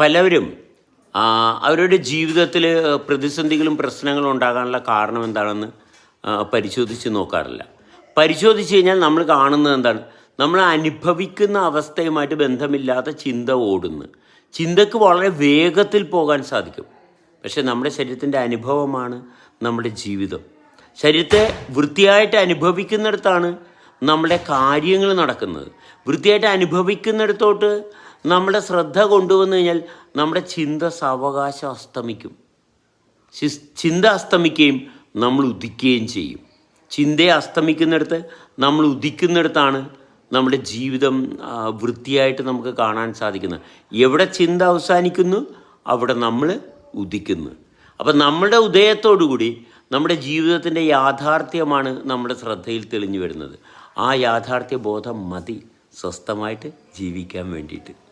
പലവരും അവരുടെ ജീവിതത്തിൽ പ്രതിസന്ധികളും പ്രശ്നങ്ങളും ഉണ്ടാകാനുള്ള കാരണം എന്താണെന്ന് പരിശോധിച്ച് നോക്കാറില്ല. പരിശോധിച്ച് കഴിഞ്ഞാൽ നമ്മൾ കാണുന്നത് എന്താണ്? നമ്മൾ അനുഭവിക്കുന്ന അവസ്ഥയുമായിട്ട് ബന്ധമില്ലാത്ത ചിന്ത ഓടുന്നു. ചിന്തക്ക് വളരെ വേഗത്തിൽ പോകാൻ സാധിക്കും. പക്ഷെ നമ്മുടെ ശരീരത്തിന്റെ അനുഭവമാണ് നമ്മുടെ ജീവിതം. ശരീരത്തെ വൃത്തിയായിട്ട് അനുഭവിക്കുന്നിടത്താണ് നമ്മുടെ കാര്യങ്ങൾ നടക്കുന്നത്. വൃത്തിയായിട്ട് അനുഭവിക്കുന്നിടത്തോട്ട് നമ്മുടെ ശ്രദ്ധ കൊണ്ടുവന്നു കഴിഞ്ഞാൽ നമ്മുടെ ചിന്ത സാവകാശം അസ്തമിക്കും. ചിന്ത അസ്തമിക്കുകയും നമ്മൾ ഉദിക്കുകയും ചെയ്യും. ചിന്തയെ അസ്തമിക്കുന്നിടത്ത് നമ്മൾ ഉദിക്കുന്നിടത്താണ് നമ്മുടെ ജീവിതം വൃത്തിയായിട്ട് നമുക്ക് കാണാൻ സാധിക്കുന്നത്. എവിടെ ചിന്ത അവസാനിക്കുന്നു അവിടെ നമ്മൾ ഉദിക്കുന്നു. അപ്പം നമ്മുടെ ഉദയത്തോടുകൂടി നമ്മുടെ ജീവിതത്തിന്റെ യാഥാർത്ഥ്യമാണ് നമ്മുടെ ശ്രദ്ധയിൽ തെളിഞ്ഞു വരുന്നത്. ആ യാഥാർത്ഥ്യ ബോധം മതി സ്വസ്ഥമായിട്ട് ജീവിക്കാൻ വേണ്ടിയിട്ട്.